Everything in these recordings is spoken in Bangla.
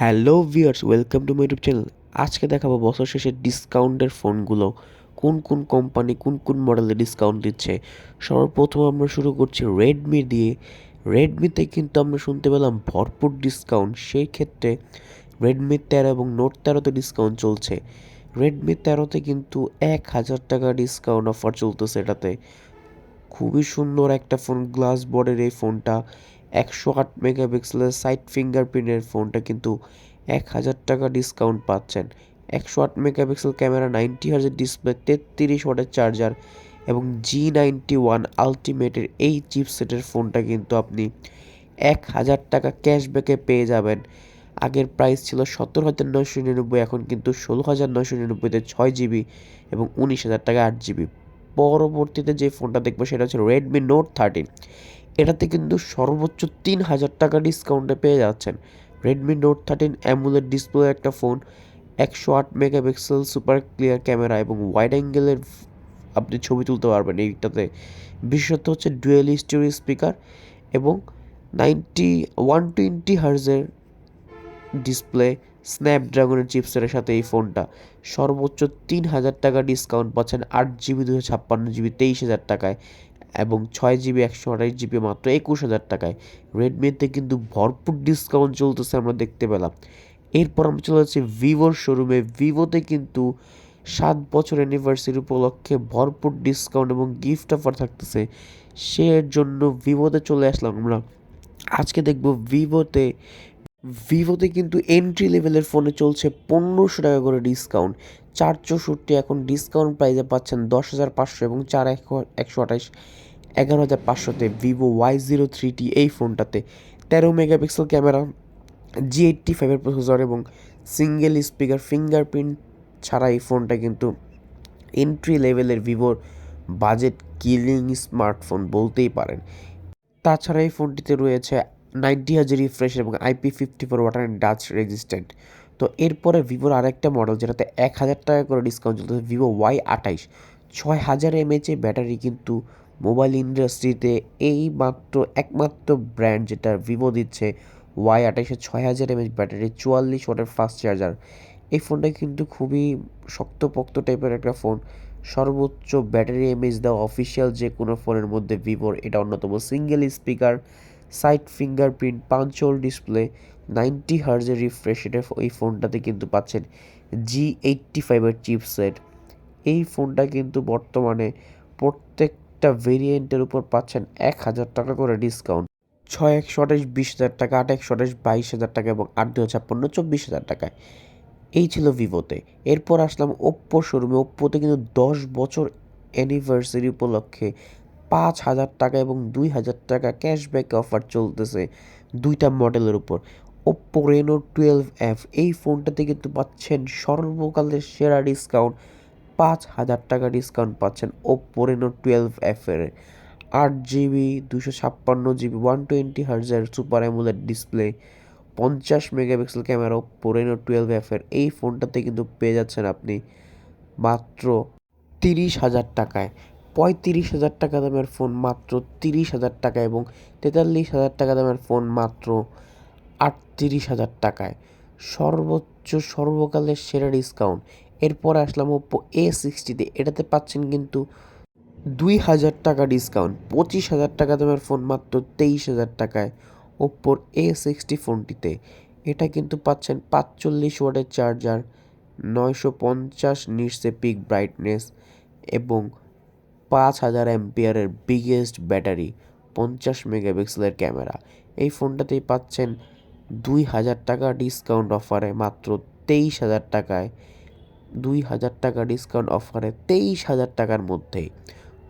Hello viewers, welcome to my YouTube channel. আজকে দেখাবো বছর শেষে ডিসকাউন্টের ফোনগুলো। কোন কোন কোম্পানি, কোন কোন মডেলে ডিসকাউন্ট দিচ্ছে? সর্বপ্রথম আমরা শুরু করছি রেডমি দিয়ে। রেডমিতে কিন্তু আমরা শুনতে পেলাম ভরপুর ডিসকাউন্ট সেই ক্ষেত্রে রেডমি তেরো এবং নোট তেরোতে ডিসকাউন্ট চলছে। রেডমি তেরোতে কিন্তু এক হাজার টাকা ডিসকাউন্ট অফার চলতেছে এটাতে। খুবই সুন্দর একটা ফোন গ্লাস বর্ডের এই ফোনটা একশো আট মেগাপিক্সেলের সাইড ফিঙ্গারপ্রিন্টের ফোনটা কিন্তু এক হাজার টাকা ডিসকাউন্ট পাচ্ছেন। একশো আট মেগাপিক্সেল ক্যামেরা, নাইনটি হার্জের ডিসপ্লে, তেত্রিশ ওয়াটের চার্জার এবং জি নাইনটি ওয়ান আলটিমেটের এই চিপসেটের ফোনটা কিন্তু আপনি এক হাজার টাকা ক্যাশব্যাকে পেয়ে যাবেন। আগের প্রাইস ছিল সত্তর হাজার নয়শো নিরানব্বই, এখন কিন্তু ষোলো হাজার নয়শো নিরানব্বইতে ছয় জিবি এবং উনিশ হাজার টাকা আট জিবি। পরবর্তীতে যে ফোনটা দেখব সেটা হচ্ছে রেডমি নোট থার্টিন এটাতে কিন্তু সর্বোচ্চ তিন হাজার টাকা ডিসকাউন্টে পেয়ে যাচ্ছেন। Redmi note thirteen AMOLED display একটা ফোন একশো আট মেগাপিক্সেল সুপার ক্লিয়ার ক্যামেরা এবং ওয়াইড অ্যাঙ্গেলের আপনি ছবি তুলতে পারবেন এইটাতে। বিশেষত হচ্ছে ডুয়েল স্টোরি স্পিকার এবং নাইনটি ওয়ান টোয়েন্টি হার্জের ডিসপ্লে স্ন্যাপড্রাগনের চিপসের সাথে এই ফোনটা সর্বোচ্চ তিন হাজার টাকা ডিসকাউন্ট পাচ্ছেন আট জিবি দুশো ছাপ্পান্ন জিবি তেইশ হাজার টাকায়। এবং ছয় জিবি, একশো আঠাশ জিবি মাত্র একুশ হাজার টাকায়। রেডমিতে কিন্তু ভরপুর ডিসকাউন্ট চলতেছে আমরা দেখতে পেলাম। এরপর আমরা চলে যাচ্ছি ভিভোর শোরুমে ভিভোতে কিন্তু সাত বছর অ্যানিভার্সারি উপলক্ষে ভরপুর ডিসকাউন্ট এবং গিফট অফার থাকতেছে। সে জন্য ভিভোতে চলে আসলাম আমরা। আজকে দেখব ভিভোতে ভিভোতে কিন্তু এন্ট্রি লেভেলের ফোনে চলছে পনেরোশো টাকা করে ডিসকাউন্ট চার চৌষট্টি এখন ডিসকাউন্ট প্রাইসে পাচ্ছেন দশ হাজার পাঁচশো এবং চার একশো আঠাশ, এগারো হাজার পাঁচশোতে Vivo Y zero three T এই ফোনটাতে তেরো মেগাপিক্সেল ক্যামেরা জি এইটটি ফাইভের প্রসেসর এবং সিঙ্গেল স্পিকার ফিঙ্গারপ্রিন্ট ছাড়া এই ফোনটা কিন্তু এন্ট্রি লেভেলের ভিভোর বাজেট কিলিং স্মার্টফোন বলতেই পারেন। তাছাড়া এই ফোনটিতে রয়েছে নাইনটি হাজার রিফ্রেশ এবং IP fifty four water and dust resistant তো এরপরে ভিভোর আরেকটা মডেল যেটাতে এক হাজার টাকা করে ডিসকাউন্ট চলতেছে ভিভো ওয়াই আঠাইশ। ছয় হাজার এমএচে ব্যাটারি কিন্তু মোবাইল ইন্ডাস্ট্রিতে এই মাত্র একমাত্র ব্র্যান্ড যেটা ভিভো দিচ্ছে ওয়াই আঠাইশে ছয় হাজার এমএচ ব্যাটারি চুয়াল্লিশ ওয়াটের ফাস্ট চার্জার এই ফোনটা কিন্তু খুবই শক্তপোক্ত টাইপের একটা ফোন সর্বোচ্চ ব্যাটারি এমএচ দেওয়া অফিসিয়াল যে কোনো ফোনের মধ্যে ভিভোর এটা অন্যতম। Single speaker side fingerprint punch hole display ninety হার্জের refresh এটা এই ফোনটাতে কিন্তু পাচ্ছেন জি এইট্টি ফাইভের চিপসেট এই ফোনটা কিন্তু বর্তমানে প্রত্যেকটা ভেরিয়েন্টের উপর পাচ্ছেন এক হাজার টাকা করে ডিসকাউন্ট ছয় একশো আঠাশ, বিশ হাজার টাকা, আট একশো আঠাশ, বাইশ হাজার টাকা এবং আট দু ছাপ্পান্ন, চব্বিশ হাজার টাকায় এই ছিল ভিভোতে। এরপর আসলাম ওপ্পো শোরুমে ওপ্পোতে কিন্তু দশ বছর অ্যানিভার্সারি উপলক্ষে পাঁচ হাজার টাকা এবং দুই হাজার টাকা ক্যাশব্যাক অফার চলতেছে দুইটা মডেলের উপর। ওপ্পো রেনো টুয়েলভ এফ এই ফোনটাতে কিন্তু পাচ্ছেন সর্বকালের সেরা ডিসকাউন্ট পাঁচ হাজার টাকা ডিসকাউন্ট পাচ্ছেন ওপ্পো রেনো টুয়েলভ এফের আট জিবি দুশো ছাপ্পান্ন জিবি ওয়ান টোয়েন্টি হার্জের সুপার অ্যামুলেট ডিসপ্লে পঞ্চাশ megapixel camera Oppo Reno twelve এফের এই ফোনটাতে কিন্তু পেয়ে যাচ্ছেন আপনি মাত্র তিরিশ হাজার টাকায়। পঁয়ত্রিশ হাজার টাকা দামের ফোন মাত্র তিরিশ হাজার টাকা এবং তেতাল্লিশ হাজার টাকা দামের ফোন মাত্র আটত্রিশ হাজার টাকায়। সর্বোচ্চ সর্বকালের সেরা ডিসকাউন্ট। এরপর আসলাম ওপ্পো এ সিক্সটিতে এটাতে পাচ্ছেন কিন্তু দুই হাজার টাকা ডিসকাউন্ট। পঁচিশ হাজার টাকা দামের ফোন, মাত্র তেইশ হাজার টাকায় ওপ্পোর এ সিক্সটি ফোনটিতে। এটা কিন্তু পাচ্ছেন পাঁচচল্লিশ ওয়াটের চার্জার, নয়শো পঞ্চাশ নিটসে পিক ব্রাইটনেস এবং পাঁচ হাজার অ্যাম্পিয়ারের বিগেস্ট ব্যাটারি, পঞ্চাশ মেগাপিক্সেলের ক্যামেরা। এই ফোনটাতেই পাচ্ছেন দুই হাজার টাকা ডিসকাউন্ট অফারে মাত্র তেইশ হাজার টাকায় দুই হাজার টাকা ডিসকাউন্ট অফারে তেইশ হাজার টাকার মধ্যেই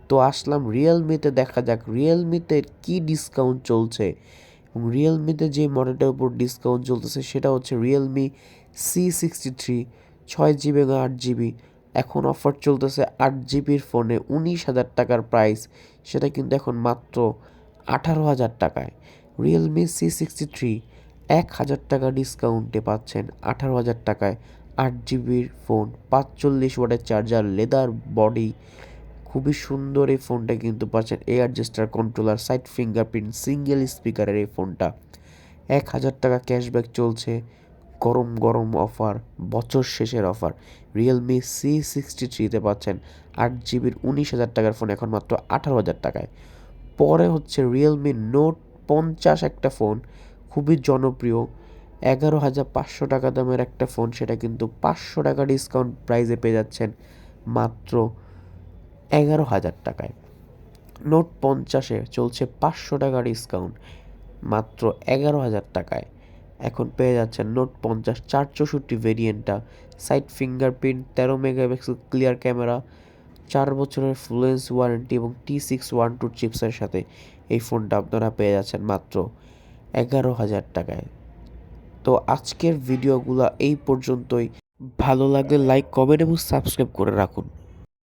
তো আসলাম রিয়েলমিতে দেখা যাক রিয়েলমিতে কী ডিসকাউন্ট চলছে। এবং রিয়েলমিতে যে মডেলটার উপর ডিসকাউন্ট চলতেছে, সেটা হচ্ছে রিয়েলমি সি সিক্সটি থ্রি ছয় জিবি এবং আট জিবি এখন অফার চলতেছে আট জিবির ফোনে উনিশ হাজার টাকার প্রাইস সেটা কিন্তু এখন মাত্র আঠারো হাজার টাকায়। রিয়েলমি সি সিক্সটি থ্রি এক হাজার টাকা ডিসকাউন্টে পাচ্ছেন আঠারো হাজার টাকায় আট জিবির ফোন পাঁচচল্লিশ ওয়াটের চার্জার লেদার বডি খুবই সুন্দর এই ফোনটা কিন্তু পাচ্ছেন। Air gesture controller side fingerprint single স্পিকারের এই ফোনটা এক হাজার টাকা ক্যাশব্যাক চলছে। গরম গরম অফার বছর শেষের অফার রিয়েলমি সি সিক্সটি থ্রিতে পাচ্ছেন আট জিবির উনিশ হাজার টাকার ফোন এখন মাত্র আঠারো হাজার টাকায়। পরে হচ্ছে রিয়েলমি নোট পঞ্চাশ একটা ফোন খুবই জনপ্রিয়। এগারো হাজার পাঁচশো টাকা দামের একটা ফোন, সেটা কিন্তু পাঁচশো টাকা ডিসকাউন্ট প্রাইসে পেয়ে যাচ্ছেন মাত্র এগারো হাজার টাকায়। নোট পঞ্চাশে চলছে পাঁচশো টাকা ডিসকাউন্ট মাত্র এগারো হাজার টাকায়। এখন পেয়ে যাচ্ছেন নোট পঞ্চাশ, চার চৌষট্টি ভেরিয়েন্টটা সাইড ফিঙ্গারপ্রিন্ট তেরো মেগাপিক্সেল ক্লিয়ার ক্যামেরা চার বছরের ফ্লুয়েন্স ওয়ারেন্টি এবং টি সিক্স ওয়ান টু চিপসের সাথে এই ফোনটা আপনারা পেয়ে যাচ্ছেন মাত্র এগারো হাজার টাকায়। তো আজকের ভিডিওগুলো এই পর্যন্তই। ভালো লাগলে লাইক কমেন্ট এবং সাবস্ক্রাইব করে রাখুন।